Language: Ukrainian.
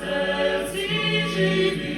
серці живі.